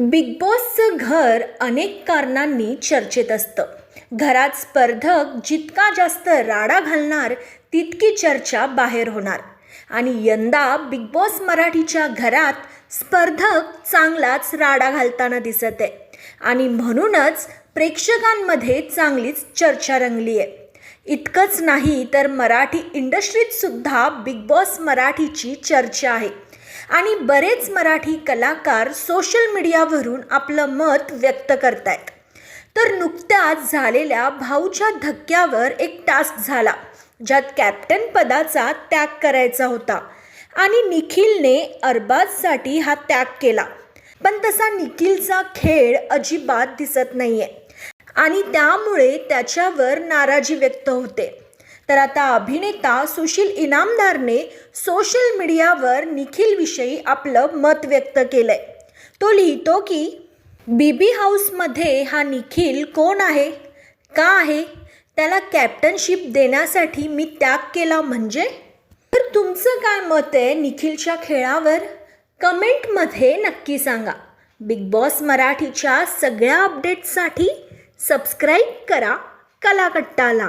Big बॉसचं घर अनेक कारणांनी चर्चेत असतं. घरात स्पर्धक जितका जास्त राडा घालणार तितकी चर्चा बाहेर होणार. आणि यंदा बिग बॉस मराठीच्या घरात स्पर्धक चांगलाच राडा घालताना दिसत आहे. आणि म्हणूनच प्रेक्षकांमध्ये चांगलीच चर्चा रंगली आहे इतकंच नाही तर मराठी इंडस्ट्रीत सुद्धा बिग बॉस मराठीची चर्चा आहे. आणि बरेच मराठी कलाकार सोशल मीडियावरून आपलं मत व्यक्त करतायत. तर नुकत्याच झालेल्या भाऊच्या धक्क्यावर एक टास्क झाला ज्यात कॅप्टन पदाचा त्याग करायचा होता आणि निखिलने अरबाजसाठी हा त्याग केला. पण तसा निखिलचा खेळ अजिबात दिसत नाहीये आणि त्यामुळे त्याच्यावर नाराजी व्यक्त होते. तर आता अभिनेता सुशील इनामदारने सोशल मीडियावर निखिलविषयी आपलं मत व्यक्त केलंय. तो लिहितो की बीबी हाऊसमध्ये हा निखिल कोण आहे? का आहे? त्याला कॅप्टनशिप देण्यासाठी मी त्याग केला म्हणजे? तर तुमचं काय मत आहे निखिलच्या खेळावर? कमेंटमध्ये नक्की सांगा. बिग बॉस मराठीच्या सगळ्या अपडेट्ससाठी सबस्क्राईब करा कलाकट्टाला.